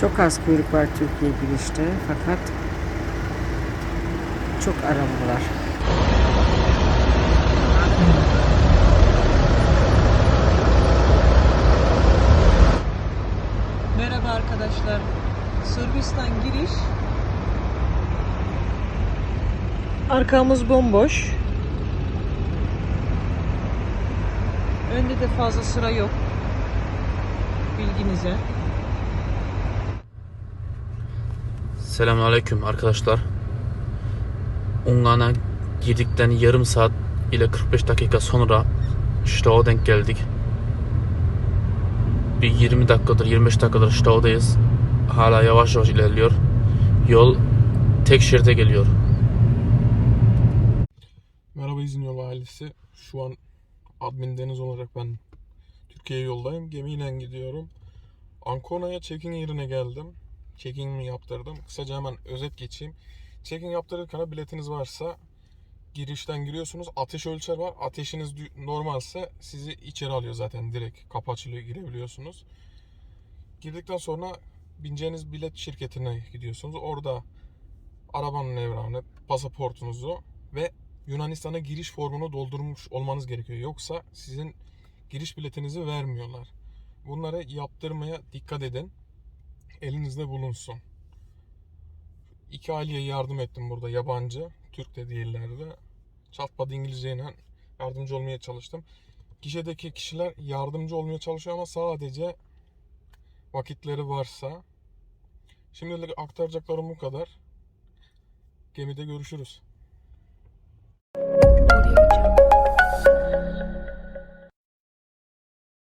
Çok az kuyruk var Türkiye girişte fakat çok araba var. Merhaba arkadaşlar. Sırbistan giriş. Arkamız bomboş. Önde de fazla sıra yok. Bilginize. Selamünaleyküm arkadaşlar. Ungarn'a girdikten yarım saat ile 45 dakika sonra Stau'a denk geldik. Bir 20 dakikadır 25 dakikadır Stau'dayız. Hala yavaş yavaş ilerliyor. Yol tek şeride geliyor. Merhaba İzin Yolu ailesi. Şu an admin Deniz olarak ben Türkiye yoldayım. Gemiyle gidiyorum. Ankona'ya check-in yerine geldim. Check-in'imi yaptırdım. Kısaca hemen özet geçeyim. Check-in yaptırırken biletiniz varsa girişten giriyorsunuz. Ateş ölçer var. Ateşiniz normalse sizi içeri alıyor zaten. Direkt kapı açılıyor girebiliyorsunuz. Girdikten sonra bineceğiniz bilet şirketine gidiyorsunuz. Orada arabanın evranı, pasaportunuzu ve Yunanistan'a giriş formunu doldurmuş olmanız gerekiyor. Yoksa sizin giriş biletinizi vermiyorlar. Bunları yaptırmaya dikkat edin. Elinizde bulunsun. İki aileye yardım ettim burada yabancı. Türk de değillerdi. Çatpat İngilizceyle yardımcı olmaya çalıştım. Gişedeki kişiler yardımcı olmaya çalışıyor ama sadece vakitleri varsa. Şimdilik aktaracaklarım bu kadar. Gemide görüşürüz.